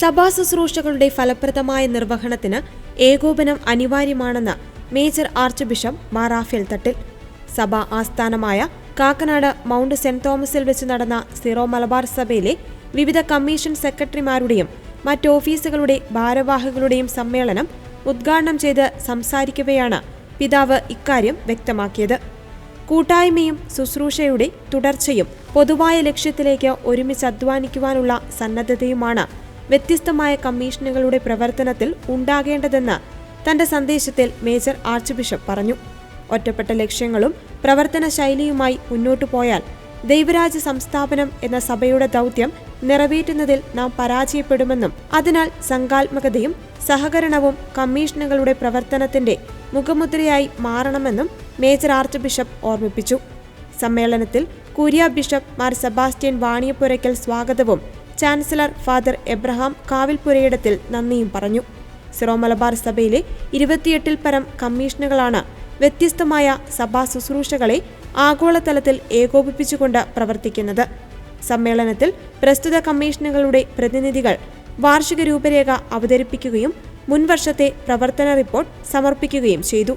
സഭാ ശുശ്രൂഷകളുടെ ഫലപ്രദമായ നിർവഹണത്തിന് ഏകോപനം അനിവാര്യമാണെന്ന് major archbishop Mar Raphael Thattil. സഭാ ആസ്ഥാനമായ കാക്കനാട് മൗണ്ട് സെന്റ് തോമസിൽ വെച്ച് നടന്ന സിറോ മലബാർ സഭയിലെ വിവിധ കമ്മീഷൻ സെക്രട്ടറിമാരുടെയും മറ്റ് ഓഫീസുകളുടെ ഭാരവാഹികളുടെയും സമ്മേളനം ഉദ്ഘാടനം ചെയ്ത് സംസാരിക്കവെയാണ് പിതാവ് ഇക്കാര്യം വ്യക്തമാക്കിയത്. കൂട്ടായ്മയും ശുശ്രൂഷയുടെ തുടർച്ചയും പൊതുവായ ലക്ഷ്യത്തിലേക്ക് ഒരുമിച്ച് അധ്വാനിക്കുവാനുള്ള സന്നദ്ധതയുമാണ് വ്യത്യസ്തമായ കമ്മീഷനുകളുടെ പ്രവർത്തനത്തിൽ ഉണ്ടാകേണ്ടതെന്ന് തന്റെ സന്ദേശത്തിൽ മേജർ ആർച്ച് ബിഷപ്പ് പറഞ്ഞു. ഒറ്റപ്പെട്ട ലക്ഷ്യങ്ങളും പ്രവർത്തന ശൈലിയുമായി മുന്നോട്ടു പോയാൽ ദൈവരാജ്യ സംസ്ഥാപനം എന്ന സഭയുടെ ദൗത്യം നിറവേറ്റുന്നതിൽ നാം പരാജയപ്പെടുമെന്നും അതിനാൽ സംഘാത്മകതയും സഹകരണവും കമ്മീഷനുകളുടെ പ്രവർത്തനത്തിന്റെ മുഖമുദ്രയായി മാറണമെന്നും മേജർ ആർച്ച് ബിഷപ്പ് ഓർമ്മിപ്പിച്ചു. സമ്മേളനത്തിൽ curia bishop Mar Sebastian Vaniyapurakkal സ്വാഗതവും ചാൻസലർ ഫാദർ എബ്രഹാം കാവിൽപുരയിടത്തിൽ നന്ദിയും പറഞ്ഞു. സിറോ മലബാർ സഭയിലെ ഇരുപത്തിയെട്ടിൽ പരം കമ്മീഷനുകളാണ് വ്യത്യസ്തമായ സഭാ ശുശ്രൂഷകളെ ആഗോളതലത്തിൽ ഏകോപിപ്പിച്ചുകൊണ്ട് പ്രവർത്തിക്കുന്നത്. സമ്മേളനത്തിൽ പ്രസ്തുത കമ്മീഷനുകളുടെ പ്രതിനിധികൾ വാർഷിക രൂപരേഖ അവതരിപ്പിക്കുകയും മുൻവർഷത്തെ പ്രവർത്തന റിപ്പോർട്ട് സമർപ്പിക്കുകയും ചെയ്തു.